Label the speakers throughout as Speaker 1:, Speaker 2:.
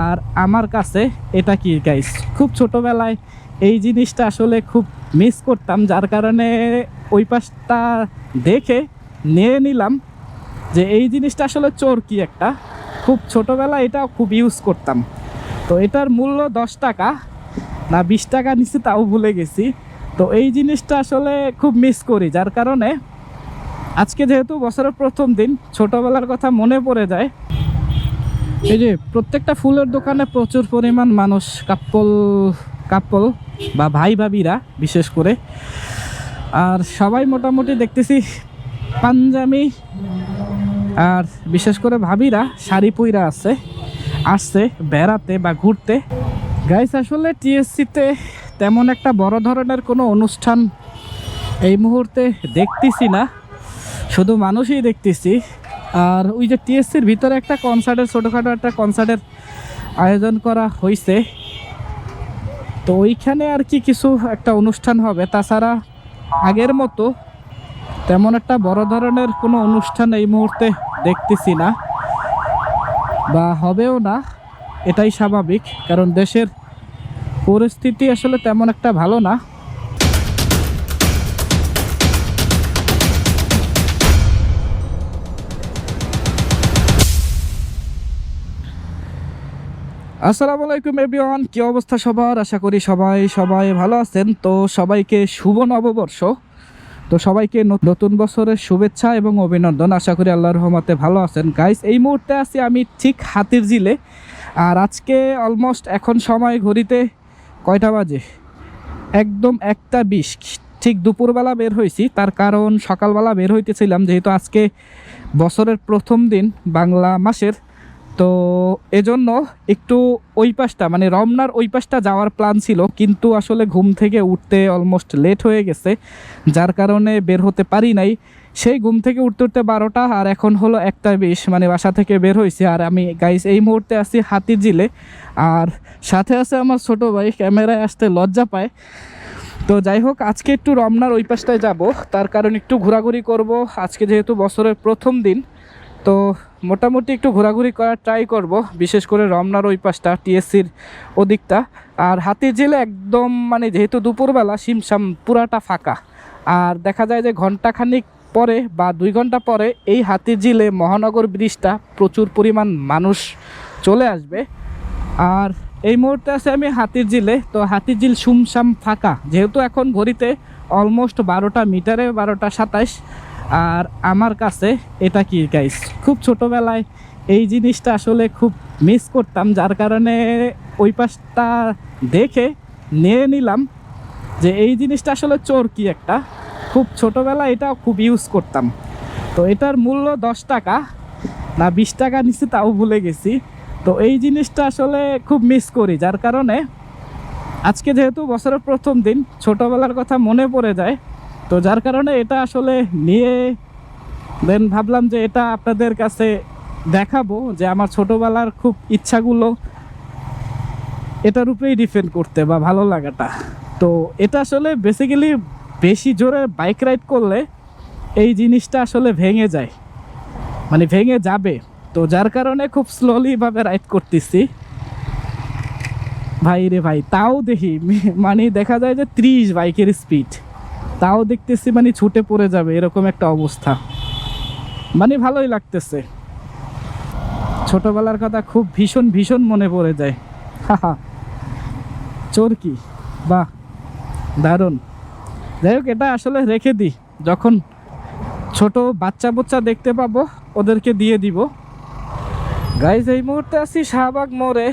Speaker 1: আর আমার কাছে এটা কি গাইস খুব ছোটোবেলায় এই জিনিসটা আসলে খুব মিস করতাম, যার কারণে ওই পাশটা দেখে নিয়ে নিলাম যে এই জিনিসটা আসলে চোর কি একটা। খুব ছোটোবেলায় এটা খুব ইউজ করতাম। তো এটার মূল্য দশ টাকা, না বিশ টাকা নিচে তাও ভুলে গেছি। তো এই জিনিসটা আসলে খুব মিস করি, যার কারণে আজকে যেহেতু বছরের প্রথম দিন, ছোটোবেলার কথা মনে পড়ে যায়। এই যে প্রত্যেকটা ফুলের দোকানে প্রচুর পরিমাণ মানুষ কাপ্পল কাপ্পল বা ভাই ভাবিরা বিশেষ করে। আর সবাই মোটামুটি দেখতেছি পাঞ্জাবি। আর বিশেষ করে ভাবিরা শাড়ি পুইরা আছে, আসছে বেড়াতে বা ঘুরতে। গাইস আসলে টিএসসিতে তেমন একটা বড় ধরনের কোনো অনুষ্ঠান এই মুহূর্তে দেখতেছি না। শুধু মানুষই দেখতেছি। আর ওই যে টিএসসির ভিতরে একটা কনসার্টের ছোটোখাটো একটা কনসার্টের আয়োজন করা হয়েছে তো ওইখানে আর কি কিছু একটা অনুষ্ঠান হবে। তাছাড়া আগের মতো তেমন একটা বড় ধরনের কোনো অনুষ্ঠান এই মুহূর্তে দেখতেছি না বা হবেও না, এটাই স্বাভাবিক। কারণ দেশের পরিস্থিতি আসলে তেমন একটা ভালো না। আসসালামু আলাইকুম এভরিওয়ান, কি অবস্থা সবার? আশা করি সবাই সবাই ভালো আছেন। তো সবাইকে শুভ নববর্ষ। তো সবাইকে নতুন বছরের শুভেচ্ছা এবং অভিনন্দন। আশা করি আল্লাহর রহমতে ভালো আছেন। গাইস এই মুহূর্তে আছি আমি ঠিক হাতির জিলে আর আজকে অলমোস্ট এখন সময় ঘড়িতে কয়টা বাজে? একদম একটা বিশ। ঠিক দুপুরবেলা বের হয়েছি। তার কারণ সকালবেলা বের হইতেছিলাম, যেহেতু আজকে বছরের প্রথম দিন বাংলা মাসের। তো এজন্য একটু ওই পাশটা মানে রমনার ওই পাশটা যাওয়ার প্ল্যান ছিল, কিন্তু আসলে ঘুম থেকে উঠতে অলমোস্ট লেট হয়ে গেছে, যার কারণে বের হতে পারি নাই। সেই ঘুম থেকে উঠতে উঠতে বারোটা আর এখন হলো একটা বিশ মানে বাসা থেকে বের হয়েছে। আর আমি গাইস এই মুহূর্তে আছি হাতির জিলে আর সাথে আছে আমার ছোট ভাই, ক্যামেরায় আসতে লজ্জা পায়। তো যাই হোক, আজকে একটু রমনার ওই পাশটায় যাব। তার কারণ একটু ঘোরাঘুরি করব। আজকে যেহেতু বছরের প্রথম দিন, তো মোটামুটি একটু ঘোরাঘুরি করার ট্রাই করব, বিশেষ করে রমনার ওই পাশটা, টিএসসির ওদিকটা। আর হাতির জেলে একদম মানে যেহেতু দুপুরবেলা, সিমসাম পুরাটা ফাঁকা। আর দেখা যায় যে ঘন্টাখানিক পরে বা দুই ঘণ্টা পরে এই হাতির ঝিলে মহানগর ব্রিজটা প্রচুর পরিমাণ মানুষ চলে আসবে। আর এই মুহূর্তে আছে আমি হাতির ঝিলে, তো হাতির ঝিল সুমসাম ফাঁকা। যেহেতু এখন ঘড়িতে অলমোস্ট বারোটা মিটারে বারোটা সাতাইশ আর আমার কাছে এটা কি গাইস খুব ছোটোবেলায় এই জিনিসটা আসলে খুব মিস করতাম, যার কারণে ওই পাশটা দেখে নিয়ে নিলাম যে এই জিনিসটা আসলে চোর কি একটা। খুব ছোটোবেলায় এটা খুব ইউজ করতাম। তো এটার মূল্য দশ টাকা, না বিশ টাকা নিচে তাও ভুলে গেছি। তো এই জিনিসটা আসলে খুব মিস করি, যার কারণে আজকে যেহেতু বছরের প্রথম দিন, ছোটোবেলার কথা মনে পড়ে যায়। তো যার কারণে এটা আসলে নিয়ে দেন ভাবলাম যে এটা আপনাদের কাছে দেখাবো যে আমার ছোটোবেলার খুব ইচ্ছাগুলো এটার উপরেই ডিপেন্ড করতে বা ভালো লাগাটা। তো এটা আসলে বেসিক্যালি বেশি জোরে বাইক রাইড করলে এই জিনিসটা আসলে ভেঙে যায়। মানে ভেঙে যাবে। তো যার কারণে খুব স্লোলিভাবে রাইড করতেছি। ভাই রে ভাই, তাও দেখি মানে দেখা যায় যে ত্রিশ বাইকের স্পিড তাও দেখতেছি মানে ছুটে পড়ে যাবে, এরকম একটা অবস্থা। মানে ভালোই লাগতেছে। ছোটবেলার কথা খুব ভীষণ ভীষণ মনে পড়ে যায়। হাহা। চোর কি? বাহ, দারুণ। যাই হোক, এটা আসলে রেখে দিই। যখন ছোট বাচ্চা বাচ্চা দেখতে পাবো, ওদেরকে দিয়ে দিব। গাইজ এই মুহূর্তে আছি শাহবাগ মোড়ে।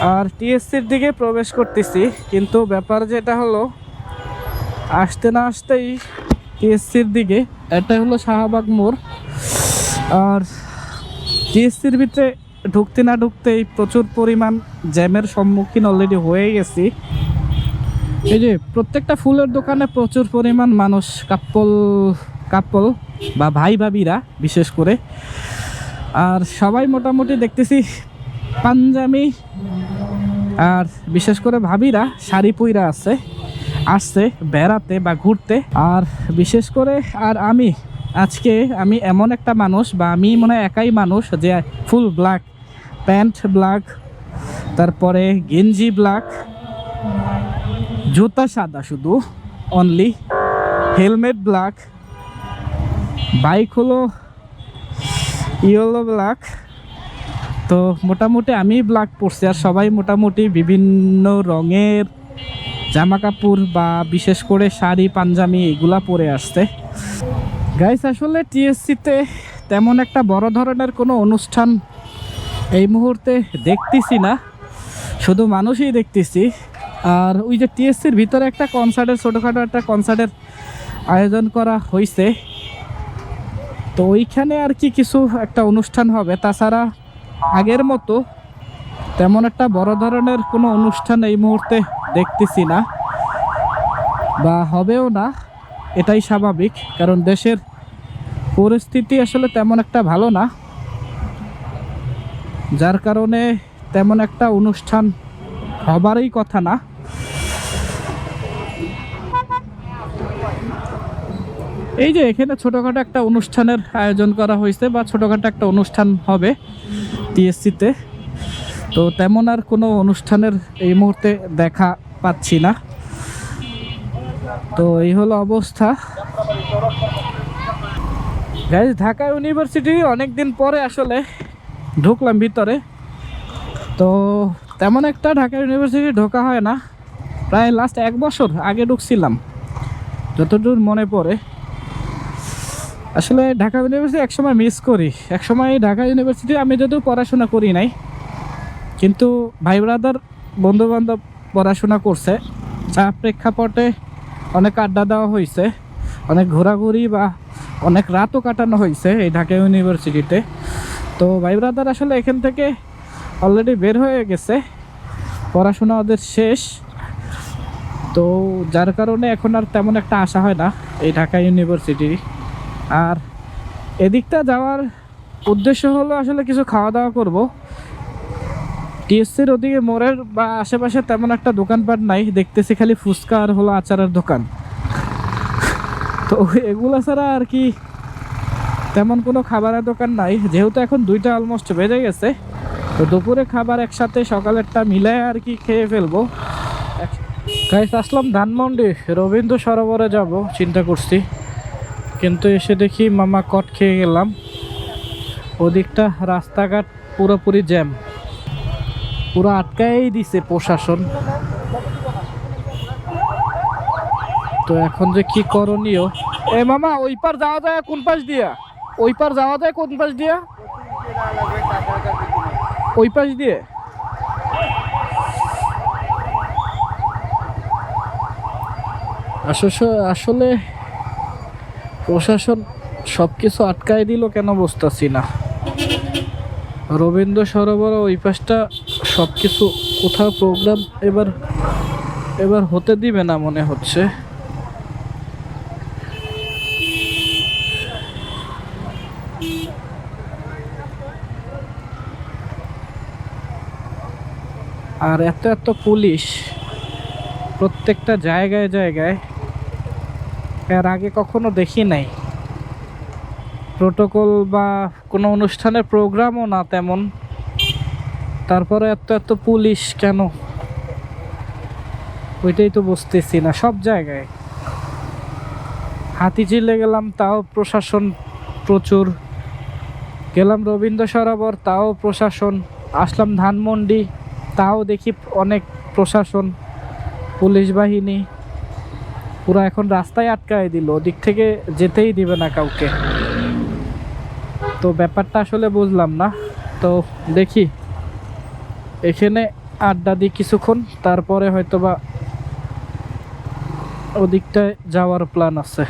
Speaker 1: আর টিএসসির দিকে প্রবেশ করতেছি। কিন্তু ব্যাপার যেটা হলো আসতে না আসতেই টিএসসির দিকে এটা হলো শাহবাগ মোড়। আর টিএসসির ভিতরে ঢুকতে না ঢুকতেই প্রচুর পরিমাণ জ্যামের সম্মুখীন অলরেডি হয়ে গেছি। এই যে প্রত্যেকটা ফুলের দোকানে প্রচুর পরিমাণ মানুষ কাপ্পল কাপ্পল বা ভাই ভাবিরা বিশেষ করে। আর সবাই মোটামুটি দেখতেছি পাঞ্জাবি, আর বিশেষ করে ভাবিরা শাড়ি পুইরা আছে। আসছে, বেড়াতে বা ঘুরতে। আর বিশেষ করে, আর আমি, আজকে আমি এমন একটা মানুষ বা আমি মনে হয় একাই মানুষ যে ফুল ব্ল্যাক প্যান্ট ব্ল্যাক তারপরে গেঞ্জি ব্ল্যাক জুতা সাদা শুধু অনলি হেলমেট ব্ল্যাক বাইক হলো ইয়েলো ব্ল্যাক তো মোটামুটি আমি ব্ল্যাক পরছি আর সবাই মোটামুটি বিভিন্ন রঙের জামা কাপড় বা বিশেষ করে শাড়ি পাঞ্জাবি এগুলা পরে আসছে। গাইস আসলে টিএসসিতে তেমন একটা বড় ধরনের কোনো অনুষ্ঠান এই মুহূর্তে দেখতেছি না। শুধু মানুষই দেখতেছি। আর ওই যে টিএসসির ভিতরে একটা কনসার্টের ছোটোখাটো একটা কনসার্টের আয়োজন করা হয়েছে তো ওইখানে আর কি কিছু একটা অনুষ্ঠান হবে। তাছাড়া আগের মতো তেমন একটা বড় ধরনের কোনো অনুষ্ঠান এই মুহূর্তে দেখতেছি না বা হবেও না, এটাই স্বাভাবিক, কারণ দেশের পরিস্থিতি আসলে তেমন একটা ভালো না। যার কারণে তেমন একটা অনুষ্ঠান হবারই কথা না। এই যে এখানে ছোটোখাটো একটা অনুষ্ঠানের আয়োজন করা হয়েছে বা ছোটোখাটো একটা অনুষ্ঠান হবে টিএসসিতে। তো তেমন আর কোনো অনুষ্ঠানের এই মুহূর্তে দেখা পাচ্ছি না। তো এই হলো অবস্থা। ঢাকা ইউনিভার্সিটি অনেক দিন পরে আসলে ঢুকলাম ভিতরে। তো তেমন একটা ঢাকা ইউনিভার্সিটি ঢোকা হয় না। প্রায় লাস্ট এক বছর আগে ঢুকছিলাম, যতদূর মনে পড়ে। আসলে ঢাকা ইউনিভার্সিটি একসময় মিস করি। একসময় ঢাকা ইউনিভার্সিটি আমি যদিও পড়াশোনা করি নাই কিন্তু ভাই ব্রাদার বন্ধু বান্ধব পড়াশোনা করছে। চা প্রেক্ষাপটে অনেক আড্ডা দেওয়া হয়েছে অনেক ঘোরাঘুরি বা অনেক রাতও কাটানো হয়েছে এই ঢাকা ইউনিভার্সিটিতে। তো ভাই ব্রাদার, আসলে এখান থেকে অলরেডি বের হয়ে গেছে। পড়াশোনা ওদের শেষ। তো যার কারণে এখন আর তেমন একটা আশা হয় না এই ঢাকা ইউনিভার্সিটি। আর এদিকটা যাওয়ার উদ্দেশ্য হলো আসলে কিছু খাওয়া দাওয়া করব। টিএসসির ওদিকে মোড়ের বা আশেপাশে তেমন একটা দোকানপাট নাই, দেখতেছি খালি ফুচকা আর হলো আচারের দোকান। তো এগুলো ছাড়া আর কি তেমন কোনো খাবারের দোকান নাই, যেহেতু এখন দুইটা অলমোস্ট বেজে গেছে। তো দুপুরে খাবার একসাথে সকালেরটা মিলে আর কি খেয়ে ফেলব। গাইস আসলাম ধানমন্ডি, রবীন্দ্র সরোবরে যাব, চিন্তা করছি। কিন্তু এসে দেখি মামা কট খেয়ে গেলাম। ওদিকটা রাস্তাঘাট পুরোপুরি জ্যাম পুরো আটকাই দিছে প্রশাসন। তো এখন যে কি করণীয়? এ মামা, ওই পার যাওয়া যায় কোন পাশ দিয়া? ওই পার যাওয়া যায় কোন পাশ দিয়া? ওই পাশ দিয়ে। আসলে প্রশাসন সব কিছু আটকায় দিল কেন বুঝতেছি না। রবীন্দ্র সরোবর ওই পাশটা সব কিছু কোথাও প্রোগ্রাম এবার এবার হতে দিবে না মনে হচ্ছে। আর এত এত পুলিশ প্রত্যেকটা জায়গায় জায়গায়, এর আগে কখনো দেখি নাই। প্রোটোকল বা কোনো অনুষ্ঠানের প্রোগ্রামও না তেমন। তারপরে এত এত পুলিশ কেন? ওইটাই তো বুঝতেছি না, সব জায়গায়। হাতি হাতিঝিলে গেলাম, তাও প্রশাসন প্রচুর। গেলাম রবীন্দ্র সরোবর তাও প্রশাসন। আসলাম ধানমন্ডি, তাও দেখি অনেক প্রশাসন, পুলিশ বাহিনী। পুরো এখন রাস্তায় আটকায় দিল, ওদিক থেকে যেতেই দিবে না কাউকে। তো ব্যাপারটা আসলে বুঝলাম না। তো দেখি এখানে আড্ডা দিই কিছুক্ষণ তারপরে হয়তোবা ওদিকটায় যাওয়ার প্ল্যান আছে।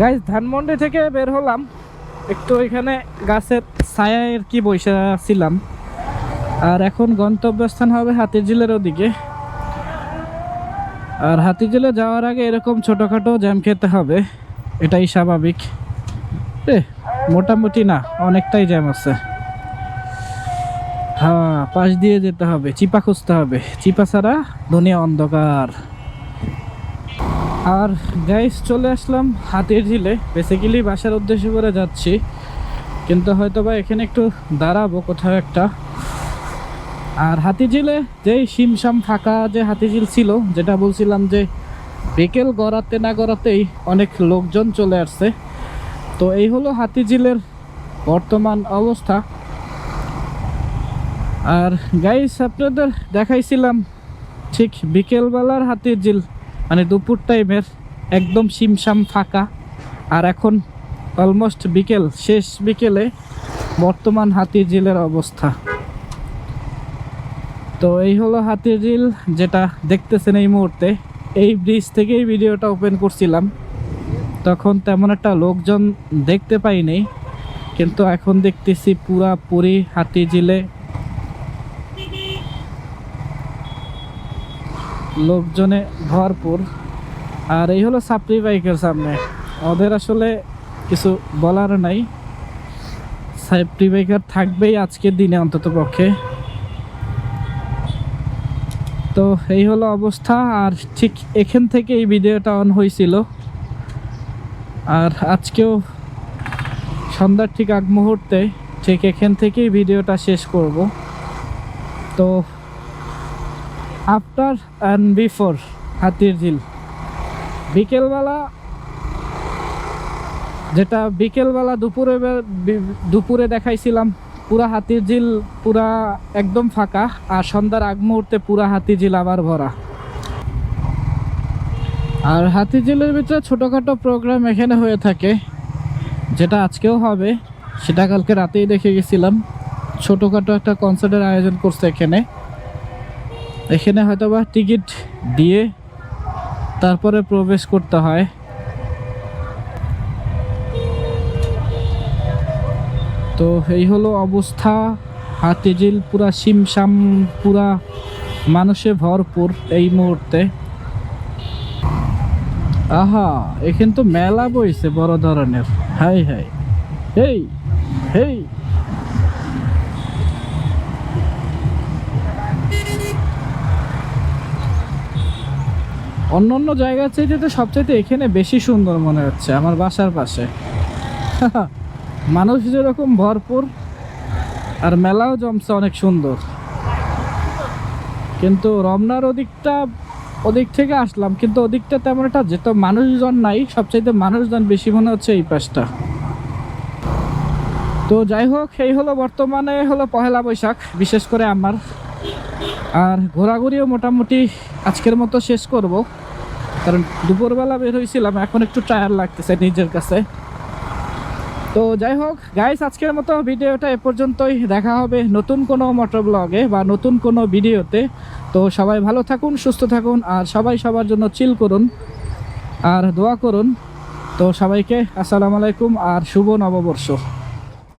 Speaker 1: গাইজ ধানমন্ডি থেকে বের হলাম। একটু এখানে গাছের ছায়ায় কি বসে ছিলাম। আর এখন গন্তব্যস্থান হবে হাতিরঝিলের ওদিকে। আর হাতিরঝিলে যাওয়ার আগে এরকম ছোটোখাটো জ্যাম খেতে হবে। এটাই স্বাভাবিক। এ, মোটামুটি না, অনেকটাই জ্যাম আছে। হ্যাঁ পাশ দিয়ে যেতে হবে, চিপা খুঁজতে হবে। চিপা ছাড়া দুনিয়া অন্ধকার। আর গাইস চলে আসলাম হাতির ঝিলে। বেসিক্যালি বাসার উদ্দেশ্য করে যাচ্ছি। কিন্তু হয়তো বা এখানে একটু দাঁড়াবো কোথাও একটা। আর হাতিঝিলে যেই শিমশাম ফাঁকা যে হাতি ঝিল ছিল, যেটা বলছিলাম যে বিকেল গড়াতে না গড়াতেই অনেক লোকজন চলে আসছে। তো এই হলো হাতিঝিলের বর্তমান অবস্থা। আর গাইস আপনাদের দেখাইছিলাম ঠিক বিকেলবেলার হাতির ঝিল। মানে দুপুর টাইমের একদম শিমশাম ফাঁকা। আর এখন অলমোস্ট বিকেল, শেষ বিকেলে বর্তমান হাতির ঝিলের অবস্থা। তো এই হলো হাতির ঝিল যেটা দেখতেছেন এই মুহূর্তে। এই ব্রিজ থেকেই ভিডিওটা ওপেন করছিলাম। তখন তেমন একটা লোকজন দেখতে পাইনি, কিন্তু এখন দেখতেছি পুরাপুরি হাতি ঝিলে লোকজনে ভরপুর। আর এই হলো সাপ্রি বাইকের সামনে। ওদের আসলে কিছু বলার নাই। সাপ্রি বাইকার থাকবেই আজকের দিনে অন্তত পক্ষে। তো এই হলো অবস্থা। আর ঠিক এখান থেকে এই ভিডিওটা অন হয়েছিল। আর আজকেও সন্ধ্যার ঠিক আগ মুহূর্তে ঠিক এখান থেকেই ভিডিওটা শেষ করব। তো আফটার অ্যান্ড বিফোর হাতির ঝিল। বিকেলবেলা যেটা বিকেলবেলা দুপুরে দুপুরে দেখাইছিলাম, পুরা হাতির ঝিল পুরা একদম ফাঁকা আর সন্ধ্যার আগ মুহূর্তে পুরা হাতির ঝিল আবার ভরা। আর হাতির ঝিলের ভিতরে ছোটোখাটো প্রোগ্রাম এখানে হয়ে থাকে, যেটা আজকেও হবে, সেটা কালকে রাতেই দেখে গেছিলাম। ছোটোখাটো একটা কনসার্টের আয়োজন করছে এখানে। এখানে হয়তোবা টিকিট দিয়ে তারপরে প্রবেশ করতে হয়। তো এই হলো অবস্থা। হাতিঝিল পুরা শিমশাম পুরা মানুষে ভরপুর এই মুহূর্তে। আহা, এখানে তো মেলা বইছে বড় ধরনের। Hi hi. Hey hey. অন্য অন্য জায়গার চাইতে তো সবচাইতে এখানে বেশি সুন্দর মনে হচ্ছে, আমার বাসার পাশে। মানুষ যেরকম ভরপুর, আর মেলাও জমছে অনেক সুন্দর। কিন্তু রমনার ওদিকটা, ওদিক থেকে আসলাম, কিন্তু ওদিকটা তেমন একটা যেত মানুষজন নাই, সবচাইতে মানুষজন বেশি মনে হচ্ছে এই পাশটা। তো যাই হোক, এই হলো বর্তমানে হলো পহেলা বৈশাখ, বিশেষ করে আমার। আর ঘোরাঘুরিও মোটামুটি আজকের মতো শেষ করব। কারণ দুপুরবেলা বের হয়েছিলাম, এখন একটু টায়ার লাগতেছে নিজের কাছে। তো যাই হোক গাইস আজকের মতো ভিডিওটা এ পর্যন্তই। দেখা হবে নতুন কোনো মোটর ব্লগে বা নতুন কোনো ভিডিওতে। তো সবাই ভালো থাকুন, সুস্থ থাকুন, আর সবাই সবার জন্য চিল করুন আর দোয়া করুন। তো সবাইকে আসসালামু আলাইকুম আর শুভ নববর্ষ।